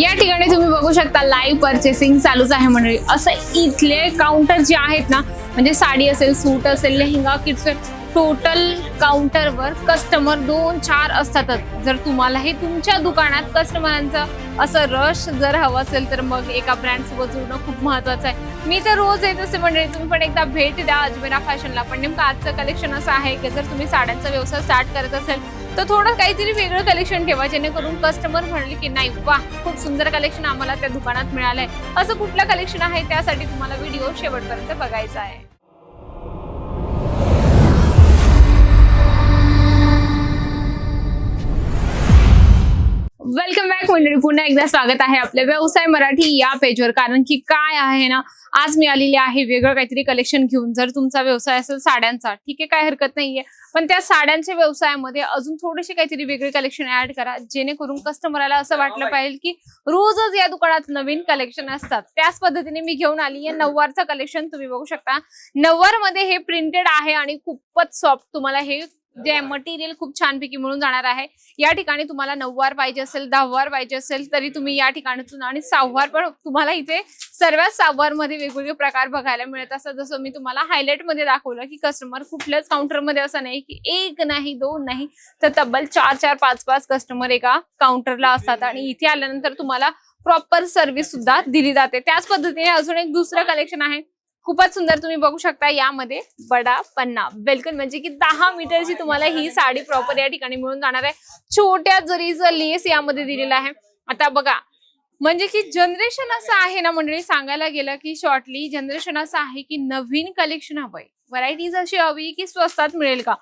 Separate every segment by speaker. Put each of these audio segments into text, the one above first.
Speaker 1: या ठिकाणी तुम्ही बघू शकता लाईव्ह परचेसिंग चालूच आहे मंडळी. असं इथले काउंटर जे आहेत ना म्हणजे साडी असेल सूट असेल लेहंगा किड्स टोटल काउंटरवर कस्टमर दोन चार असतातच. जर तुम्हाला हे तुमच्या दुकानात कस्टमरांचं असं रश जर हवं असेल तर मग एका ब्रँड सोबत जुळणं खूप महत्वाचं आहे. मी तर रोज येत असते मंडळी. तुम्ही पण एकदा भेट द्या. अजमेरा फॅशनला. पण नेमकं आजचं कलेक्शन असं आहे की जर तुम्ही साड्यांचा व्यवसाय स्टार्ट करत असेल तर थोडं काहीतरी वेगळं कलेक्शन ठेवा जेणेकरून कस्टमर म्हणले की नाही वा खूप सुंदर कलेक्शन आम्हाला त्या दुकानात मिळालंय. असं कुठलं कलेक्शन आहे? त्यासाठी तुम्हाला व्हिडिओ शेवटपर्यंत बघायचा आहे. मंडळी पुन्हा एकदा स्वागत आहे आपल्या व्यवसाय मराठी या पेजवर कारण की काय आहे ना आज मी आलेली आहे वेगळं काहीतरी कलेक्शन घेऊन. जर तुमचा व्यवसाय असेल साड्यांचा ठीक आहे काय हरकत नाहीये. पण त्या साड्यांच्या व्यवसायामध्ये अजून थोडेसे काहीतरी वेगळे कलेक्शन ऍड करा जेणेकरून कस्टमरला असं वाटलं पाहिजे की रोजच या दुकानात नवीन कलेक्शन असतात. त्याच पद्धतीने मी घेऊन आली आहे. नऊवारचं कलेक्शन तुम्ही बघू शकता. नऊवारमध्ये हे प्रिंटेड आहे आणि खूपच सॉफ्ट तुम्हाला हे जे मटेरियल खूप छानपैकी मिळून जाणार आहे. या ठिकाणी तुम्हाला नऊवार पाहिजे असेल दहावार पाहिजे असेल तरी तुम्ही या ठिकाणातून आणि सहावार पण तुम्हाला इथे सर्वच सहावारमध्ये वेगवेगळे प्रकार बघायला मिळत असतात जसं मी तुम्हाला हायलाइटमध्ये दाखवलं की कस्टमर कुठल्याच काउंटरमध्ये असं नाही की एक नाही दोन नाही तर तब्बल चार चार पाच पाच कस्टमर एका काउंटरला असतात आणि इथे आल्यानंतर तुम्हाला प्रॉपर सर्व्हिस सुद्धा दिली जाते. त्याच पद्धतीने अजून एक दुसरं कलेक्शन आहे. खूपच सुंदर तुम्ही बघू शकता यामध्ये बडा पन्ना बेलकन म्हणजे की दहा मीटरची तुम्हाला ही साडी प्रॉपर या ठिकाणी मिळून जाणार आहे. छोट्या जरीचं लेस यामध्ये दिलेला आहे. आता बघा म्हणजे की जनरेशन असं आहे ना मंडळी सांगायला गेलं की शॉर्टली जनरेशन असं आहे की नवीन कलेक्शन हवंय. व्हरायटीज अशी हवी की स्वस्तात मिळेल का?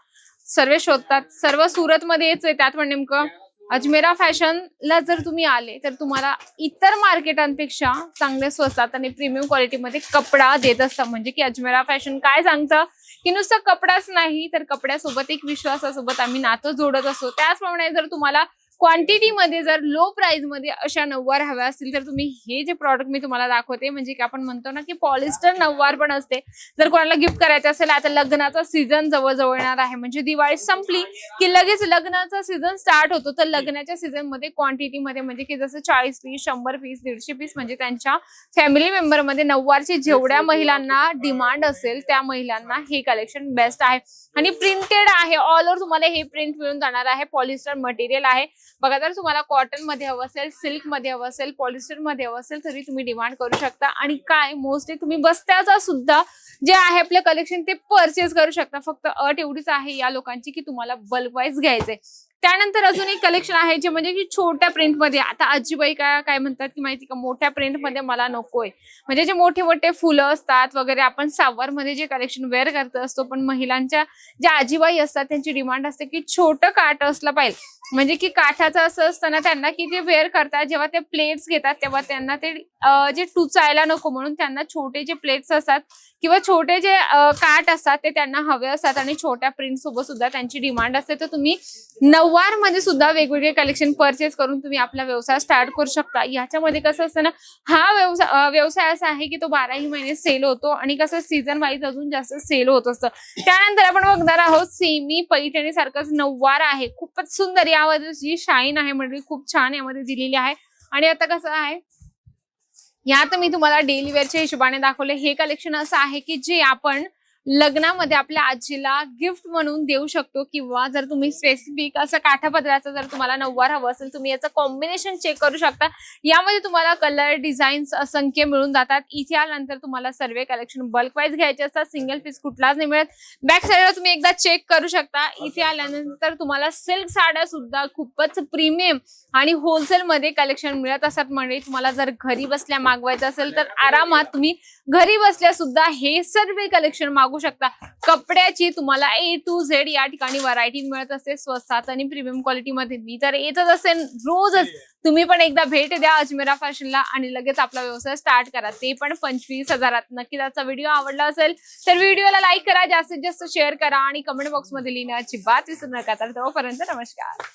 Speaker 1: सर्व शोधतात सर्व सुरत मध्ये येच त्यात पण नेमकं. अजमेरा फॅशनला जर तुम्ही आले तर तुम्हाला इतर मार्केटांपेक्षा चांगले स्वस्तात आणि प्रीमियम क्वालिटीमध्ये कपडा देत असतात. म्हणजे की अजमेरा फॅशन काय सांगतं? की नुसतं कपडाच नाही तर कपड्यासोबत एक विश्वासासोबत आम्ही नातं जोडत असतो. त्याचप्रमाणे जर तुम्हाला क्वांटिटी मध्ये जर लो प्राइसमध्ये अशा नऊवार हव्या असतील तर तुम्ही हे जे प्रॉडक्ट मी तुम्हाला दाखवते म्हणजे की आपण म्हणतो ना की पॉलिस्टर नऊवार पण असते. जर कोणाला गिफ्ट करायचं असेल आता लग्नाचा सीझन जवळजवळ येणार आहे म्हणजे दिवाळी संपली की लगेच लग्नाचा सीझन स्टार्ट होतो. तर लग्नाच्या सीझनमध्ये क्वांटिटी मध्ये म्हणजे की जसं चाळीस पीस शंभर पीस दीडशे पीस म्हणजे त्यांच्या फॅमिली मेंबरमध्ये नऊवारची जेवढ्या महिलांना डिमांड असेल त्या महिलांना हे कलेक्शन बेस्ट आहे. आणि प्रिंटेड आहे. ऑल ओव्हर तुम्हाला हे प्रिंट मिळून जाणार आहे. पॉलिस्टर मटेरियल आहे. बघा जर तुम्हाला कॉटनमध्ये हवं असेल सिल्कमध्ये हवं असेल पॉलिस्टरमध्ये हवं असेल तरी तुम्ही डिमांड करू शकता. आणि काय? मोस्टली तुम्ही बस्त्याचा सुद्धा जे आहे आपलं कलेक्शन ते परचेस करू शकता. फक्त अट एवढीच आहे या लोकांची की तुम्हाला बल्क वाईज घ्यायचंय. त्यानंतर अजून एक कलेक्शन आहे जे म्हणजे की छोट्या प्रिंटमध्ये. आता आजीबाई काय काय म्हणतात की माहिती का? मोठ्या प्रिंटमध्ये मला नकोय. म्हणजे जे मोठे मोठे फुलं असतात वगैरे आपण सावर मध्ये जे कलेक्शन वेअर करत असतो पण महिलांच्या ज्या आजीबाई असतात त्यांची डिमांड असते की छोटं काठ असलं पाहिजे. म्हणजे की काठाचं असं असतं ना त्यांना की ते वेअर करतात जेव्हा ते प्लेट्स घेतात तेव्हा त्यांना ते जे टुचायला नको म्हणून त्यांना छोटे जे प्लेट्स असतात किंवा छोटे जे काठ असतात ते त्यांना हवे असतात आणि छोट्या प्रिंट सोबत सुद्धा त्यांची डिमांड असते. तर तुम्ही नऊवारमध्ये सुद्धा वेगवेगळे कलेक्शन परचेस करून तुम्ही आपला व्यवसाय स्टार्ट करू शकता. याच्यामध्ये कसं असतं ना हा व्यवसाय व्यवसाय असा आहे की तो बाराही महिने सेल होतो आणि कसं सीझन वाईज अजून जास्त सेल होत असतं. त्यानंतर आपण बघणार आहोत सेमी पैठणी सारखंच नऊवार आहे. खूपच सुंदर यामध्ये जी शाईन आहे म्हणजे खूप छान यामध्ये दिलेली आहे. आणि आता कसं आहे यात मी तुम्हाला डेली वेअरच्या हिशोबाने दाखवले. हे कलेक्शन असं आहे की जे आपण लग्नामध्ये आपल्या आजीला गिफ्ट म्हणून देऊ शकतो किंवा जर तुम्ही स्पेसिफिक असं काठापदराचं जर तुम्हाला नऊवार हवं असेल तुम्ही याचं कॉम्बिनेशन चेक करू शकता. यामध्ये तुम्हाला कलर डिझाईन्स असंख्य मिळून जातात. इथे आल्यानंतर तुम्हाला सर्व कलेक्शन बल्क वाईज घ्यायचे असतात. सिंगल पीस कुठलाच नाही मिळत. बॅक साईडला तुम्ही एकदा चेक करू शकता. इथे आल्यानंतर तुम्हाला सिल्क साड्या सुद्धा खूपच प्रीमियम आणि होलसेल मध्ये कलेक्शन मिळत असतात. म्हणजे तुम्हाला जर घरी बसल्या मागवायचं असेल तर आरामात तुम्ही घरी बसल्या सुद्धा हे सर्व कलेक्शन मागू शकता. कपड्याची तुम्हाला ए टू झेड या ठिकाणी व्हरायटी मिळत असते. स्वस्तात आणि प्रीमियम क्वालिटी मध्ये मी तर येतच असेल. रोजच तुम्ही पण एकदा भेट द्या अजमेरा फॅशनला आणि लगेच आपला व्यवसाय स्टार्ट करा. ते पण पंचवीस हजारात. नक्की त्याचा व्हिडिओ आवडला असेल तर व्हिडिओला लाईक करा. जास्तीत जास्त शेअर करा आणि कमेंट बॉक्समध्ये लिहिण्याची बात विसरू नका तर तोपर्यंत नमस्कार.